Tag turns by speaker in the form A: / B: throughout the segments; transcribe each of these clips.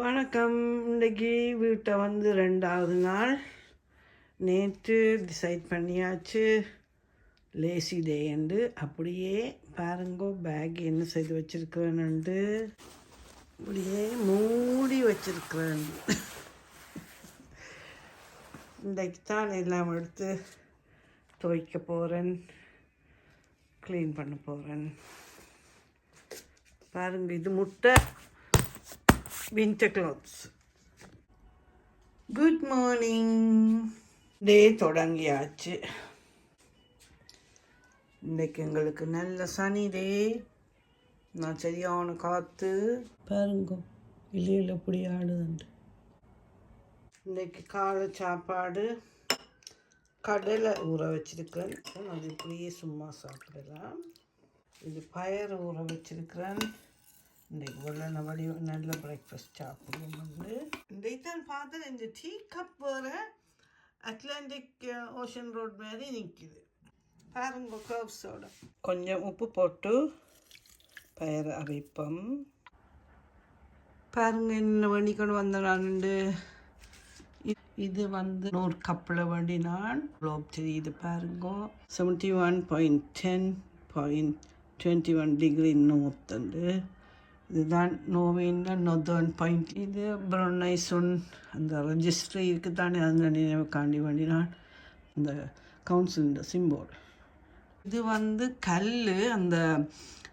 A: வணக்கம். இன்றைக்கி வீட்டை வந்து ரெண்டாவது நாள். நேற்று டிசைட் பண்ணியாச்சு. லேசி டேண்டு அப்படியே பாருங்கோ பேக் என்ன செய்து வச்சிருக்கிறேன்ட்டு அப்படியே மூடி வச்சுருக்கிறேன் இன்றைக்கு தான் எல்லாம் எடுத்து துவைக்க போகிறேன் க்ளீன் பண்ண போகிறேன் பாருங்க இது முட்டை. Winter clothes good morning day தொடங்கியாச்சு. இன்னைக்கு எங்களுக்கு நல்ல சனி டே நான் சரியான காற்று பாருங்க இல்லையில் எப்படி ஆடுதுண்டு. இன்னைக்கு காலை சாப்பாடு. கடலை ஊற வச்சிருக்கிறேன். அது இப்படியே சும்மா சாப்பிடலாம். இது பயறு ஊற வச்சிருக்கிறேன். இன்றைக்கு வெள்ளன வடி நல்ல பிரேக்ஃபாஸ்ட் சாப்பிடுவோம் வந்து. இன்றைத்தான் தான் இந்த டீ கப் வேறு அட்லாண்டிக் ஓஷன் ரோட் மாதிரி நிற்கிது பாருங்க கர்வ்ஸோட கொஞ்சம் உப்பு போட்டு பயிர் அரைப்பம். பாருங்க என்ன வண்டி கொண்டு வந்த. நானுண்டு இது வந்து நூறு கப்பில் வண்டி நான் குளோப் தெரியுது பாருங்க. Seventy one point ten point twenty one degree நூத்தண்டு இதுதான் நோவின் நொதர்ன் பாயிண்ட். இது ப்ரொனைசுன் அந்த ரெஜிஸ்ட்ரி இருக்குது தானே அந்த நினைவுக்காண்டி வேண்டி நான் அந்த கவுன்சில் சிம்போல். இது வந்து கல் அந்த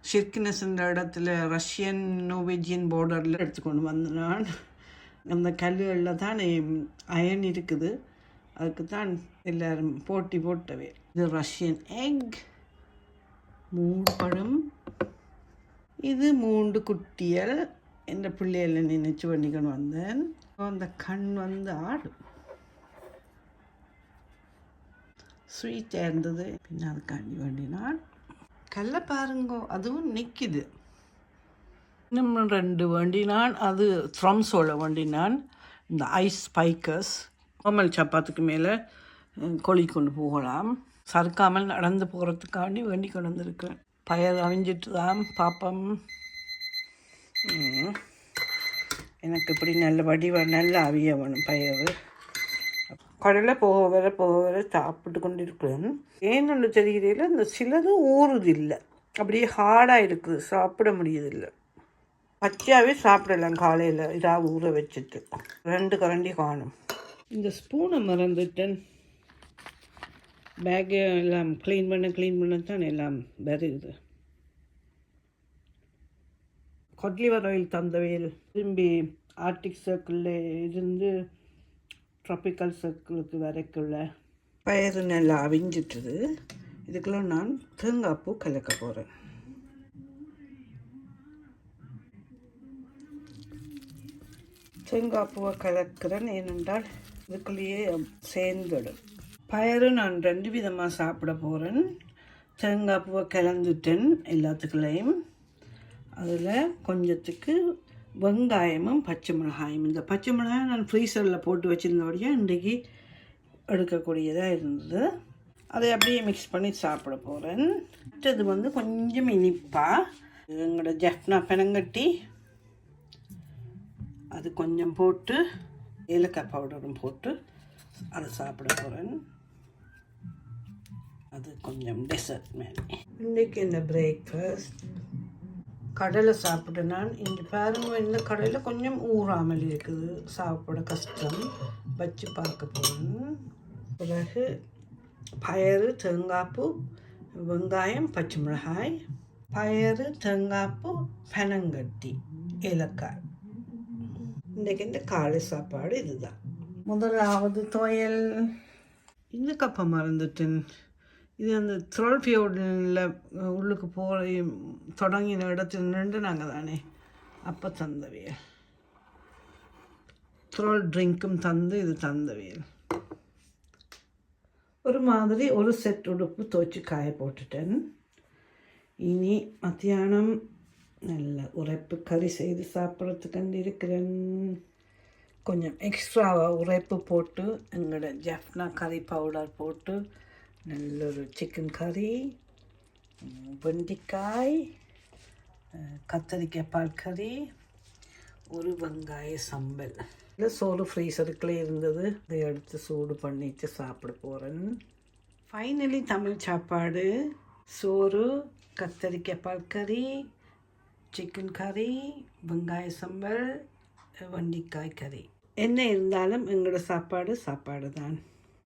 A: ஷிர்கினஸ்ன்ற இடத்துல ரஷ்யன் நோவேஜியன் பார்டரில் எடுத்துக்கொண்டு வந்து அந்த கல்லுகளில் தான் அயன் இருக்குது. அதுக்கு தான் எல்லாரும் போட்டி போட்டவே. இது ரஷ்யன் எக். மூப்பழம் இது மூன்று குட்டியல் என்ற பிள்ளைகளை நினைச்சு பண்ணிக்கணும் வந்தேன். அந்த கண் வந்து ஆடும் ஸ்வீட்டாக இருந்தது பின்ன அதுக்காண்டி வேண்டினான். கல்ல பாருங்கோ அதுவும் நிற்கிது இன்னும் ரெண்டு வண்டினான். அது த்ரம்ஸோட வண்டினான். இந்த ஐஸ் ஸ்பைக்கர்ஸ். கோமல் சப்பாத்துக்கு மேலே கொழி கொண்டு போகலாம். சறுக்காமல் நடந்து போகிறதுக்காண்டி வேண்டி கொண்டு வந்திருக்கேன். பயர் அழிஞ்சிட்டு தான் பாப்பம். எனக்கு இப்படி நல்ல வடிவ நல்ல அவிய வேணும் பயிர். கடலை போக வர போக வர சாப்பிட்டு கொண்டு இருக்கிறேன் ஏன்னு தெரியல இந்த சிலது ஊறுதில்லை. அப்படியே ஹார்டாக இருக்குது. சாப்பிட முடியதில்லை பச்சையாகவே சாப்பிடலாம் காலையில். இதாக ஊற வச்சுட்டு. ரெண்டு கரண்டி காணும். இந்த ஸ்பூனை மறந்துட்டேன். பேக்கு எல்லாம் க்ளீன் பண்ண க்ளீன் பண்ண தான் எல்லாம் வருகுது கொட்லிவர் ஆயில் தந்தவையில் திரும்பி ஆர்டிக் சர்க்கிளில் இருந்து ட்ராபிக்கல் சர்க்கிளுக்கு வரைக்குள்ள பயிறு நல்லா அவிஞ்சிட்டுது. இதுக்குள்ள நான் தேங்காய் பூ கலக்க போகிறேன் தேங்காய் பூவை கலக்கிறேன் ஏனென்றால் இதுக்குள்ளேயே சேர்ந்துடும். பயறு நான் ரெண்டு விதமாக சாப்பிட போகிறேன் தேங்காய் பூவை கலந்துட்டேன் எல்லாத்துக்குள்ளேயும். அதில் கொஞ்சத்துக்கு வெங்காயமும் பச்சை மிளகாயும். இந்த பச்சை மிளகாய் நான் ஃப்ரீசரில் போட்டு வச்சுருந்தபடியாக இன்றைக்கி எடுக்கக்கூடியதாக இருந்தது. அதை அப்படியே மிக்ஸ் பண்ணி சாப்பிட போகிறேன் மற்றது வந்து கொஞ்சம் இனிப்பாக எங்களோட ஜஃப்னா பெனங்கட்டி. அது கொஞ்சம் போட்டு ஏலக்காய் பவுடரும் போட்டு அதை சாப்பிட போகிறேன் அது கொஞ்சம் டெசர்ட் மாதிரி. இன்றைக்கு இந்த பிரேக்ஃபாஸ்ட் கடலை சாப்பிட்டு நான். இங்கே பாருங்க இந்த கடையில் கொஞ்சம் ஊறாமல் இருக்குது. சாப்பிட கஷ்டம். வச்சு பார்க்க போகணும் பிறகு பயறு தேங்காய்ப்பூ வெங்காயம் பச்சை மிளகாய் பயறு தேங்காய்ப்பு பனங்கட்டி ஏலக்காய். இன்றைக்கு இந்த காலை சாப்பாடு இதுதான். முதலாவது துவையல். இன்னும் கப்ப மறந்துட்டேன். இது அந்த த்ரோல்ஃபியோடில் உள்ளுக்கு போய் தொடங்கின இடத்துல நின்று நாங்கள் தானே. அப்போ தந்தவியல். த்ரோல் ட்ரிங்க்கும் தந்து இது தந்தவியல். ஒரு மாதிரி ஒரு செட் உடுப்பு துவைச்சி காய போட்டுட்டேன். இனி மத்தியானம் நல்ல உரைப்பு கறி செய்து சாப்பிட்றதுக்கு இருக்கிறேன். கொஞ்சம் எக்ஸ்ட்ராவாக உரைப்பு போட்டு எங்களோட ஜஃப்னா கறி பவுடர் போட்டு நல்ல ஒரு சிக்கன் கறி வெண்டிக்காய் கத்தரிக்காய் பால் கறி ஒரு வெங்காய சம்பல். இல்லை சோறு ஃப்ரீசருக்குள்ளே இருந்தது. இதை எடுத்து சூடு பண்ணிட்டு சாப்பிட போகிறேன் ஃபைனலி தமிழ் சாப்பாடு. சோறு கத்தரிக்காய் பால் கறி சிக்கன் கறி வெங்காய சம்பல் வண்டிக்காய் கறி என்ன இருந்தாலும் எங்களோட சாப்பாடு சாப்பாடு தான்